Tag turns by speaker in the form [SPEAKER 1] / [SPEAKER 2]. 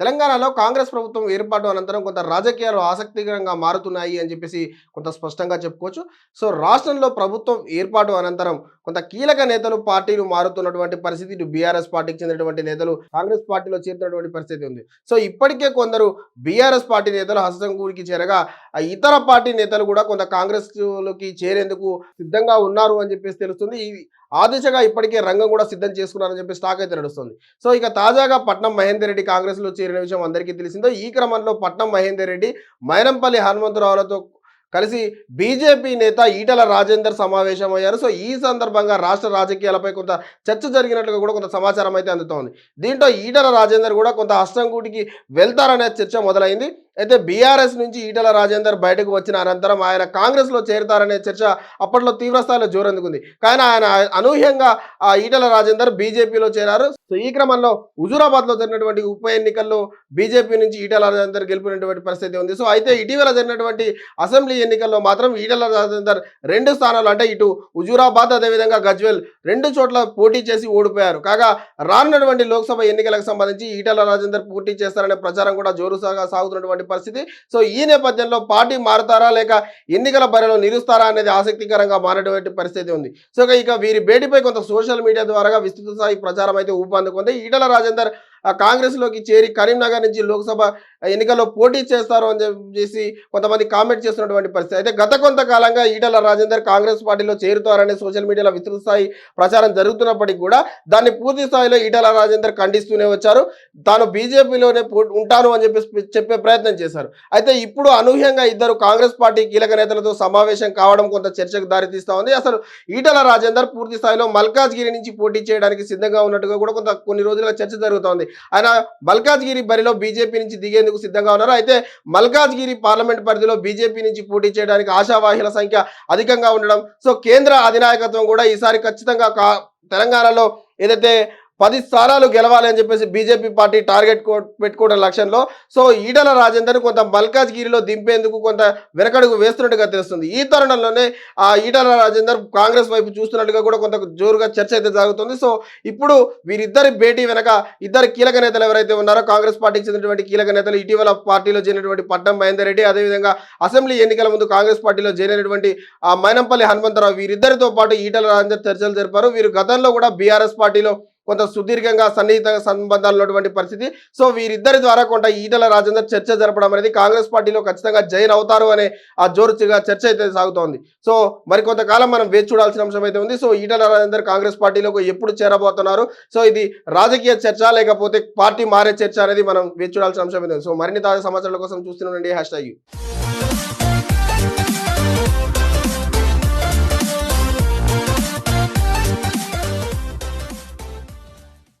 [SPEAKER 1] తెలంగాణలో కాంగ్రెస్ ప్రభుత్వం ఏర్పాటు అనంతరం కొంత రాజకీయాలు ఆసక్తికరంగా మారుతున్నాయి అని చెప్పేసి కొంత స్పష్టంగా చెప్పుకోవచ్చు. సో రాష్ట్రంలో ప్రభుత్వం ఏర్పాటు అనంతరం కొంత కీలక నేతలు పార్టీలు మారుతున్నటువంటి పరిస్థితి ఇటు బీఆర్ఎస్ పార్టీకి చెందినటువంటి నేతలు కాంగ్రెస్ పార్టీలో చేరుతున్నటువంటి పరిస్థితి ఉంది. సో ఇప్పటికే కొందరు బీఆర్ఎస్ పార్టీ నేతలు హస్తంగూరికి చేరగా ఇతర పార్టీ నేతలు కూడా కొంత కాంగ్రెస్లోకి చేరేందుకు సిద్ధంగా ఉన్నారు అని చెప్పేసి తెలుస్తుంది. ఈ ఆ దిశగా ఇప్పటికే రంగం కూడా సిద్ధం చేసుకున్నారని చెప్పి స్టాక్ అయితే నడుస్తుంది. సో ఇక తాజాగా పట్నం మహేందర్ రెడ్డి కాంగ్రెస్లో చేరిన విషయం అందరికీ తెలిసిందో ఈ క్రమంలో పట్నం మహేందర్ రెడ్డి మైనంపల్లి హనుమంతరావులతో కలిసి బీజేపీ నేత ఈటల రాజేందర్ సమావేశమయ్యారు. సో ఈ సందర్భంగా రాష్ట్ర రాజకీయాలపై కొంత చర్చ జరిగినట్లుగా కూడా కొంత సమాచారం అయితే అందుతోంది. దీంట్లో ఈటల రాజేందర్ కూడా కొంత అష్టంకూటికి వెళ్తారనే చర్చ మొదలైంది. అయితే బీఆర్ఎస్ నుంచి ఈటల రాజేందర్ బయటకు వచ్చిన అనంతరం ఆయన కాంగ్రెస్లో చేరతారనే చర్చ అప్పట్లో తీవ్రస్థాయిలో జోరందుకుంది. కానీ ఆయన అనూహ్యంగా ఆ ఈటల రాజేందర్ బీజేపీలో చేరారు. సో ఈ క్రమంలో హుజూరాబాద్లో జరిగినటువంటి ఉప ఎన్నికల్లో బీజేపీ నుంచి ఈటల రాజేందర్ గెలిపినటువంటి పరిస్థితి ఉంది. సో అయితే ఇటీవల జరిగినటువంటి అసెంబ్లీ ఎన్నికల్లో మాత్రం ఈటల రాజేందర్ రెండు స్థానాలు అంటే ఇటు హుజూరాబాద్ అదేవిధంగా గజ్వెల్ రెండు చోట్ల పోటీ చేసి ఓడిపోయారు. కాగా రానున్నటువంటి లోక్సభ ఎన్నికలకు సంబంధించి ఈటల రాజేందర్ పోటీ చేస్తారనే ప్రచారం కూడా జోరుసాగా సాగుతున్నటువంటి పరిస్థితి. సో ఈ నేపథ్యంలో పార్టీ మారుతారా లేక ఎన్నికల బరిలో నిలుస్తారా అనేది ఆసక్తికరంగా మారేటువంటి పరిస్థితి ఉంది. సో ఇక వీరి భేటీపై కొంత సోషల్ మీడియా ద్వారా విస్తృత స్థాయి ప్రచారం అయితే ఊపందుకుంది. ఈటల రాజేందర్ కాంగ్రెస్లోకి చేరి కరీంనగర్ నుంచి లోక్సభ ఎన్నికల్లో పోటీ చేస్తారు అని చెప్పేసి కొంతమంది కామెంట్ చేస్తున్నటువంటి పరిస్థితి. అయితే గత కొంతకాలంగా ఈటల రాజేందర్ కాంగ్రెస్ పార్టీలో చేరుతారనే సోషల్ మీడియాలో విస్తృత స్థాయి ప్రచారం జరుగుతున్నప్పటికీ కూడా దాన్ని పూర్తి స్థాయిలో ఈటల రాజేందర్ ఖండిస్తూనే వచ్చారు. తాను బీజేపీలోనే ఉంటాను అని చెప్పి చెప్పే ప్రయత్నం చేశారు. అయితే ఇప్పుడు అనూహ్యంగా ఇద్దరు కాంగ్రెస్ పార్టీ కీలక నేతలతో సమావేశం కావడం కొంత చర్చకు దారితీస్తా ఉంది. అసలు ఈటల రాజేందర్ పూర్తి స్థాయిలో మల్కాజ్గిరి నుంచి పోటీ చేయడానికి సిద్ధంగా ఉన్నట్టుగా కూడా కొంత కొన్ని రోజులుగా చర్చ జరుగుతోంది ఆయన మల్కాజ్గిరి బరిలో బీజేపీ నుంచి దిగేందుకు సిద్ధంగా ఉన్నారు. అయితే మల్కాజ్గిరి పార్లమెంట్ పరిధిలో బీజేపీ నుంచి పోటీ చేయడానికి ఆశావాహిల సంఖ్య అధికంగా ఉండడం సో కేంద్ర అధినాయకత్వం కూడా ఈసారి ఖచ్చితంగా కా తెలంగాణలో ఏదైతే పది స్థానాలు గెలవాలి అని చెప్పేసి బీజేపీ పార్టీ టార్గెట్ పెట్టుకోవడం లక్ష్యంలో. సో ఈటల రాజేందర్ కొంత మల్కాజ్గిరిలో దింపేందుకు కొంత వెనకడుగు వేస్తున్నట్టుగా తెలుస్తుంది. ఈ తరుణంలోనే ఆ ఈటల రాజేందర్ కాంగ్రెస్ వైపు చూస్తున్నట్టుగా కూడా కొంత జోరుగా చర్చ అయితే జరుగుతుంది. సో ఇప్పుడు వీరిద్దరి భేటీ వెనక ఇద్దరు కీలక నేతలు ఎవరైతే ఉన్నారో కాంగ్రెస్ పార్టీకి చెందినటువంటి కీలక నేతలు ఇటీవల పార్టీలో చేరినటువంటి పట్నం మహేందర్ రెడ్డి అదేవిధంగా అసెంబ్లీ ఎన్నికల ముందు కాంగ్రెస్ పార్టీలో చేరినటువంటి ఆ మైనంపల్లి హనుమంతరావు వీరిద్దరితో పాటు ఈటల రాజేందర్ చర్చలు జరిపారు. వీరు గతంలో కూడా బీఆర్ఎస్ పార్టీలో కొంత సుదీర్ఘంగా సన్నిహిత సంబంధాలు ఉన్నటువంటి పరిస్థితి. సో వీరిద్దరి ద్వారా కొంత ఈటల రాజేందర్ చర్చ జరపడం అనేది కాంగ్రెస్ పార్టీలో ఖచ్చితంగా జైన్ అవుతారు అనే ఆ జోరుగా చర్చ అయితే సాగుతోంది. సో మరి కొంతకాలం మనం వేచి చూడాల్సిన అంశం అయితే ఉంది. సో ఈటల రాజేందర్ కాంగ్రెస్ పార్టీలోకి ఎప్పుడు చేరబోతున్నారు? సో ఇది రాజకీయ చర్చ లేకపోతే పార్టీ మారే చర్చ అనేది మనం వేచి చూడాల్సిన అంశం అయితే సో మరిన్ని తాజా సమాచారాల కోసం చూస్తున్నానండి హ్యాష్ ట్యాగ్